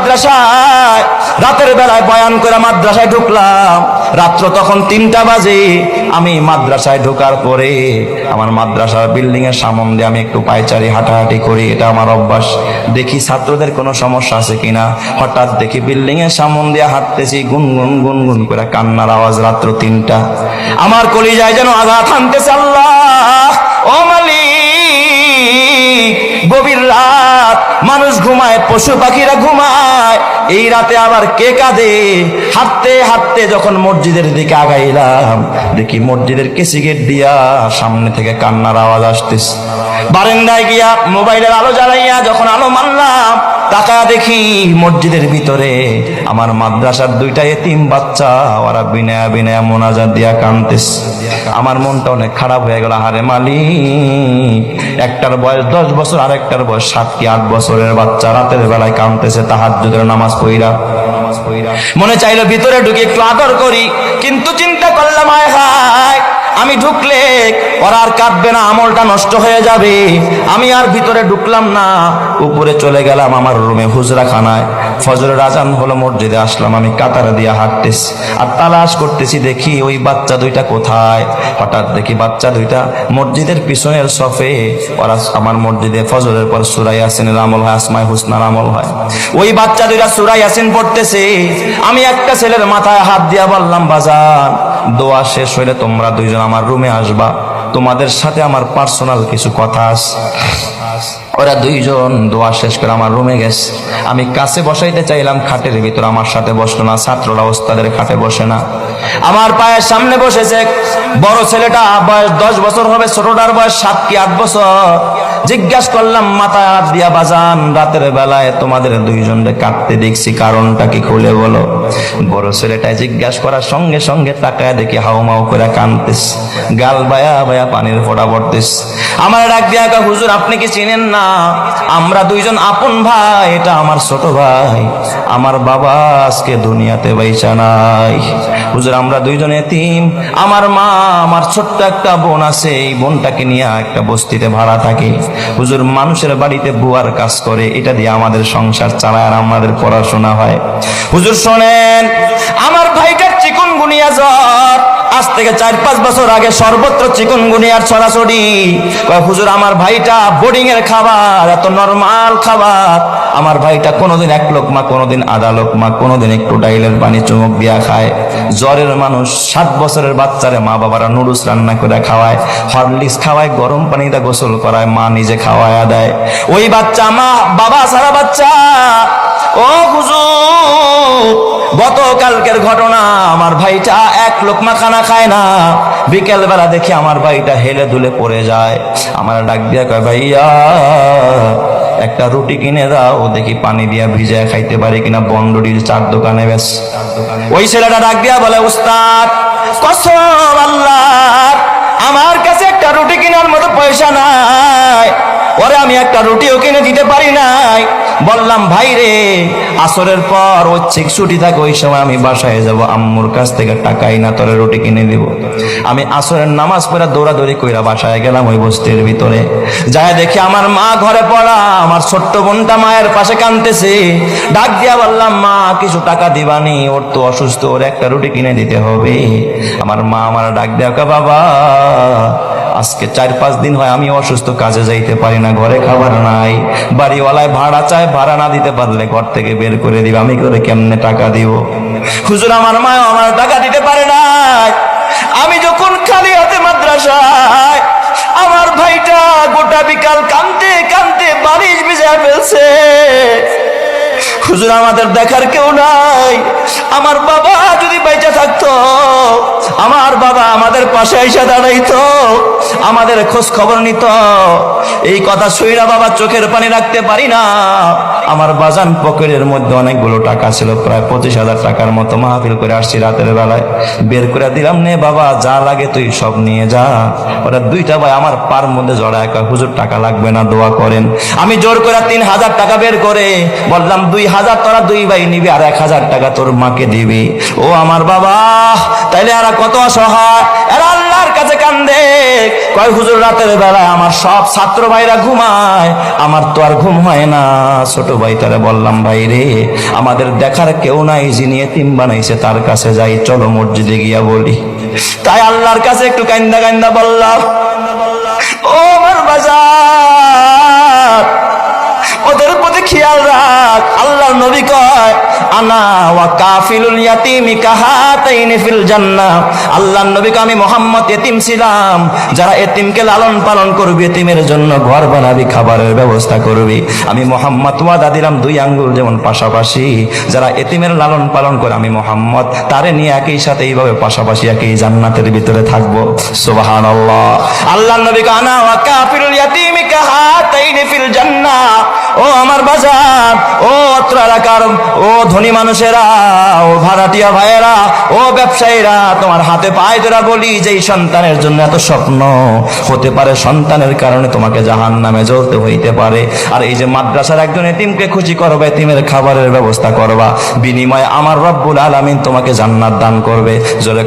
মাদ্রাসায়, রাতের বেলায় বয়ান করে মাদ্রাসায় ঢুকলাম। রাত্র তখন তিনটা বাজে, আমি মাদ্রাসায় ঢোকার পরে আমার মাদ্রাসার বিল্ডিং এর সামন আমি একটু পায়চারি হাঁটাহাঁটি করি, এটা আমার অভ্যাস। দেখি ছাত্রদের কোনো সমস্যা আছে কিনা? হঠাৎ দেখি বিল্ডিং এর সামন দিয়ে হাঁটতেছি, গুনগুন গুনগুন করে কান্নার আওয়াজ রাত্র তিনটা। আমার কলিজায় যেন আঘাত হানতেছে আল্লাহ, ও মালিক গভীর রাত মানুষ ঘুমায়, পশু পাখিরা ঘুমায়। এই রাতে আবার কে কাঁদে? হাঁটতে হাঁটতে যখন মসজিদের দিকে আগাইলাম, দেখি মসজিদের কেসি গেট দিয়া সামনে থেকে কান্নার আওয়াজ আসতেছে। বারেন্দায় গিয়া মোবাইলের আলো জ্বালাইয়া যখন আলো মারলাম টাকা দেখি মসজিদের ভিতরে। আমার মাদ্রাসার দুইটা এতিম বাচ্চা, ওরা বিনয়া বিনয়া মোনাজাত দিয়া কানতেস আমার মনটা অনেক খারাপ হয়ে গেল, হারে মালি একটার বয়স দশ বছর আর একটার বয়স সাত কি আট বছরের বাচ্চা রাতের বেলায় কানতেছে তাহার যুগের নামাজ পইরা মনে চাইলো ভিতরে ঢুকে একটু আদর করি, কিন্তু চিন্তা করলাম, আয় হায়। আমি ঢুকলে ওরা আর কাঁদবে না, আমলটা নষ্ট হয়ে যাবে। আমি আর ভিতরে ঢুকলাম না, উপরে চলে গেলাম আমার রুমে হুজরা খানায় ফজরের আজান হলো মসজিদে আসলাম, আমি কাতারা দিয়ে হাঁটতেছি। আর তালাশ করতেছি, দেখি ওই বাচ্চা দুইটা কোথায়? হঠাৎ দেখি বাচ্চা দুইটা মসজিদের পিছনের সফে, ওরা আমার মসজিদে ফজরের পর সুরাই আসিনের আমল হয় আসমাই হুসনার আমল হয়। ওই বাচ্চা দুইটা সুরাই আসিন পড়তেছে, আমি একটা ছেলের মাথায় হাত দিয়া বললাম বাজার দোয়া শেষ হইলে তোমরা দুইজন আমার রুমে আসবা। তোমাদের সাথে আমার পার্সোনাল কিছু কথা আছে। ওরা দুইজন দোয়া শেষ করে আমার রুমে গেছে। আমি কাছে বসাইতে চাইলাম, খাটের ভিতর আমার সাথে বসল না, ছাত্ররা ওস্তাদের খাটে বসে না। আমার পায়ের সামনে বসেছে বড় ছেলেটা, বয়স দশ বছর হবে, ছোটটার বয়স সাত কি আট বছর। জিজ্ঞাস করলাম, মাথায় হাত দিয়া, বাজান, রাতের বেলায় তোমাদের দুইজনকে কাটতে দেখছি, কারণটা কি খুলে বলো? বড় ছেলেটা জিজ্ঞাস করার সঙ্গে সঙ্গে তাকায় দেখি হাউমাউ করে কানতেস গাল বায়া বায়া পানির ফোটা পড়তেস আমার ডাক দিয়া কয়, হুজুর আপনি কি চিনেন না? আমরা দুইজন আপন ভাই এটা আমার ছোট ভাই। আমার বাবা আজকে দুনিয়াতে নাই। হুজুর আমরা দুইজন এতিম। আমার মা আমার ছোট্ট একটা বোন আছে এই বোনটাকে নিয়ে একটা বস্তিতে ভাড়া থাকে। হুজুর মানুষের বাড়িতে বুয়ার কাজ করে এটা দিয়ে আমাদের সংসার চালায় আর আমাদের পড়াশোনা হয়। হুজুর শোনেন আমার ভাইটার চিকন গুনিয়া জ্বর। আজ থেকে চার, পাঁচ বছর আগে সর্বত্র চিকন গুনিয়ার ছড়াছড়ি। হুজুর, আমার ভাইটা বোর্ডিং এর খাবার, এত নরমাল খাবার। আমার ভাইটা কোনোদিন এক লোকমা কোনোদিন আধা লোকমা কোনোদিন একটু ডাইলের পানি চুমুক দিয়া খায়। জ্বরের মানুষ সাত বছরের বাচ্চারে মা বাবারা নুডলস রান্না করে খাওয়ায়, হরলিক্স খাওয়ায়, গরম পানিতে গোসল করায়, মা নিজে খাওয়ায় দেয়। ওই বাচ্চা মা, বাবা সারা বাচ্চা। ও হুজুর গতকালকের ঘটনা, আমার ভাইটা এক লোকমা খানা খায় না। বিকেল বেলা দেখি আমার ভাইটা হেলে দুলে পড়ে যায়। আমার ডাক দিয়া কয়, ভাইয়া, একটা রুটি কিনে দাও, দেখি পানি দিয়া ভিজায় খাইতে পারি কিনা বন্ডরির চার দোকানে বেশ। ওই ছেলেটা ডাক দিয়া বলে, উস্তাদ, কসম আল্লাহ, আমার কাছে একটা রুটি কেনার মতো পয়সা নাই। ওরে আমি একটা রুটিও কিনে দিতে পারি নাই। বললাম, ভাই রে, আসরের পর ঐচ্ছিক ছুটি থাকে, ওই সময় আমি বাসায় যাব। আম্মুর কাছ থেকে টাকাই না, তোরে রুটি কিনে দিব। আমি আসরের নামাজ পড়া দৌড়াদৌড়ি কইরা বাসায় গেলাম ওই বস্তির ভিতরে। যায় দেখি আমার মা ঘরে পড়া, আমার ছোট্ট বোনটা মায়ের পাশে কানতেছে ডাক দিয়া বললাম, মা, কিছু টাকা দিবানি, ওর তো অসুস্থ, ওর একটা রুটি কিনে দিতে হবে। আমার মা আমার ডাক দেওয়া "কা বাবা আজকে চার, পাঁচ দিন হয় আমি অসুস্থ, কাজে যাইতে পারি না, ঘরে খাবার নাই। বাড়িওয়ালায় ভাড়া চায়, ভাড়া না দিতে পারলে ঘর থেকে বের করে দিবে। আমি করে কেমনে টাকা দিব? হুজুর, আমার মা আমার টাকা দিতে পারে নাই। আমি যখন খালি হাতে মাদ্রাসায়, আমার ভাইটা গোটা বিকাল কানতে কানতে বালিশ ভিজা ফেলছে। হুজুর, আমাদের দেখার কেউ নাই। আমার বাবা যদি বাইচা থাকতো, আমার বাবা আমাদের পাশে এসে দাঁড়াইতো। আমাদের খোঁজ খবর নিত। এই কথা শুইরা বাবা চোখের পানি রাখতে পারি না। আমার বাজান পকেটের মধ্যে অনেকগুলো টাকা ছিল প্রায় পঁচিশ হাজার টাকার মতো মাহফিল করে আসছি রাতের বেলায়। বের করে দিলাম নে বাবা যা লাগে তুই সব নিয়ে যা। ওরা দুইটা ভাই আমার পার মধ্যে জড়ায় কয়, হুজুর টাকা লাগবে না দোয়া করেন। আমি জোর করে তিন হাজার টাকা বের করে বললাম দুই হাজার তোরা দুই ভাই নিবি আর এক হাজার টাকা তোর মাকে দিবি। ও আমার বাবা তাইলে এরা কত অসহায়? এরা কাছে কান্দে। কয়, হুজুর, রাতের বেলায় আমার সব ছাত্র ভাইরা ঘুমায়। আমার তো আর ঘুম হয় না। ছোট ভাই তারে বললাম, ভাই রে, আমাদের দেখার কেউ নাই যিনি এতিম বানাইছে, তার কাছে যাই, চলো মসজিদে গিয়া বলি। তাই আল্লাহর কাছে একটু কান্দা কান্দা বললাম, ও আমার বাজার, ওদের প্রতি খেয়াল রাখ। আল্লাহর নবী কয়, আনা ব্যবস্থা করবি। আমি মোহাম্মদ দিলাম দুই আঙ্গুল যেমন পাশাপাশি। যারা এতিমের লালন পালন করে, আমি মোহাম্মদ তারে নিয়ে একই সাথে এইভাবে পাশাপাশি একই জান্নাতের ভিতরে থাকব। সুবহানাল্লাহ। আল্লাহর নবী ইয়াতিমি তোমাকে জাহান নামে জ্বলতে হইতে পারে। আর এই যে মাদ্রাসার একজন এতিমকে খুশি করবে, এতিমের খাবারের ব্যবস্থা করবা, বিনিময়ে আমার রব্বুল আলামিন তোমাকে জান্নাত দান করবে। জোরে